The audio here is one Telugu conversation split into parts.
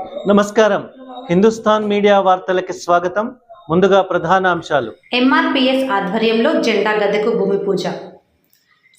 నమస్కారం. హిందుస్థాన్ మీడియా వార్తలకి స్వాగతం. ముందుగా ప్రధాన అంశాలు. ఎంఆర్పిఎస్ ఆధ్వర్యంలో జెండా గద్దెకు భూమి పూజ.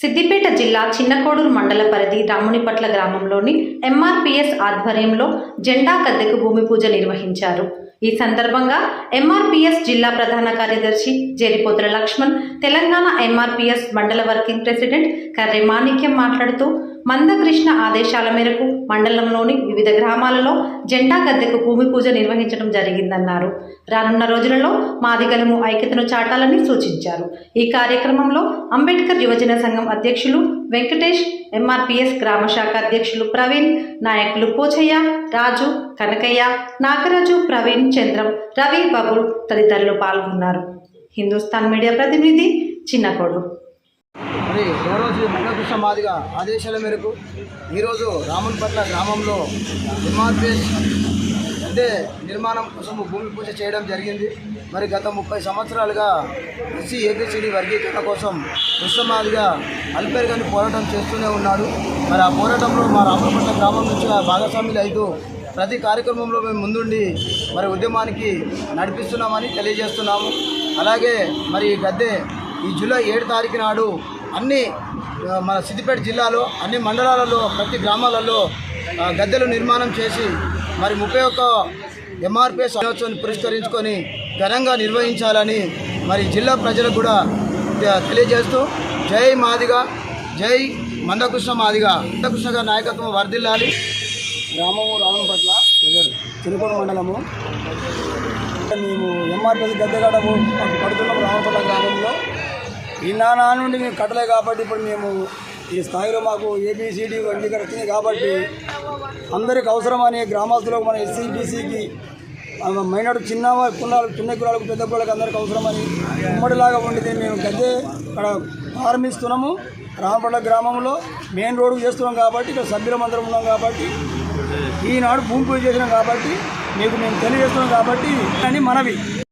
సిద్దిపేట జిల్లా చిన్నకోడూరు మండల పరిధి రామునిపట్ల గ్రామంలోని ఎంఆర్పిఎస్ ఆధ్వర్యంలో జెండా గద్దెకు భూమి పూజ నిర్వహించారు. ఈ సందర్భంగా ఎంఆర్పిఎస్ జిల్లా ప్రధాన కార్యదర్శి జేరిపోతుల లక్ష్మణ్ తెలంగాణ ఎంఆర్పిఎస్ మండల వర్కింగ్ ప్రెసిడెంట్ కర్రె మాణిక్యం మాట్లాడుతూ మందకృష్ణ ఆదేశాల మేరకు మండలంలోని వివిధ గ్రామాలలో జెండా గద్దెకు భూమి పూజ నిర్వహించడం జరిగిందన్నారు. రానున్న రోజులలో మాదిగలము ఐక్యతను చాటాలని సూచించారు. ఈ కార్యక్రమంలో అంబేద్కర్ యువజన సంఘం అధ్యక్షులు వెంకటేష్ ఎంఆర్పిఎస్ గ్రామ శాఖ అధ్యక్షులు ప్రవీణ్ నాయకులు పోచయ్య రాజు కనకయ్య నాగరాజు ప్రవీణ్ చంద్రం రవి బబుల్ తదితరులు పాల్గొన్నారు. హిందుస్థాన్ మీడియా ప్రతినిధి చిన్నకోడు. మరి గౌరవ మాదిగ ఆదేశాల మేరకు ఈరోజు రామన్పట్ల గ్రామంలో ఎంఆర్పిఎస్ అదే నిర్మాణం కోసం భూమి పూజ చేయడం జరిగింది. మరి గత ముప్పై సంవత్సరాలుగా ఎస్సీ ఏబిసిడి వర్గీకరణ కోసం కృష్ణమాదిగా అల్పేరుగాని పోరాటం చేస్తూనే ఉన్నాడు. మరి ఆ పోరాటంలో మా రామపట్ల గ్రామం నుంచి ఆ భాగస్వాములు ప్రతి కార్యక్రమంలో మేము ముందుండి మరి ఉద్యమానికి నడిపిస్తున్నామని తెలియజేస్తున్నాము. అలాగే మరి ఈ గద్దె ఈ జూలై ఏడు తారీఖు నాడు అన్ని మన సిద్దిపేట జిల్లాలో అన్ని మండలాలలో ప్రతి గ్రామాలలో గద్దెలు నిర్మాణం చేసి మరి ముప్పై ఒక్క ఎంఆర్పిఎస్ దినోత్సవాన్ని పురస్కరించుకొని ఘనంగా నిర్వహించాలని మరి జిల్లా ప్రజలకు కూడా తెలియజేస్తూ జై మాదిగా జై మందకృష్ణ మాదిగా. మందకృష్ణ గారి నాయకత్వం వర్ధిల్లాలి. గ్రామము రావణం పట్ల చిన్నకోట మండలము. మేము ఎంఆర్పిఎస్ గద్దెగడ పడుతున్నాం రామపట్ల గ్రామంలో. ఈ నానా నుండి మేము కట్టలే కాబట్టి ఇప్పుడు మేము ఈ స్థాయిలో మాకు ఏబిసిడి వర్గీకరణ వచ్చింది కాబట్టి అందరికి అవసరం అనే గ్రామస్తులకు మన ఎస్సీ బీసీకి మైనాడు చిన్న కులాలు చిన్న కులాలకు పెద్ద కులాలకు అందరికి అవసరమని ఉమ్మడిలాగా ఉండేది మేము గద్దె ఇక్కడ ప్రారంభిస్తున్నాము. రామపట్ల గ్రామంలో మెయిన్ రోడ్డు చేస్తున్నాం కాబట్టి ఇక్కడ సభ్యులం అందరం ఉన్నాం కాబట్టి ఈనాడు భూమి పూజ చేసినాం కాబట్టి మీకు మేము తెలియజేస్తున్నాం కాబట్టి అని మనవి.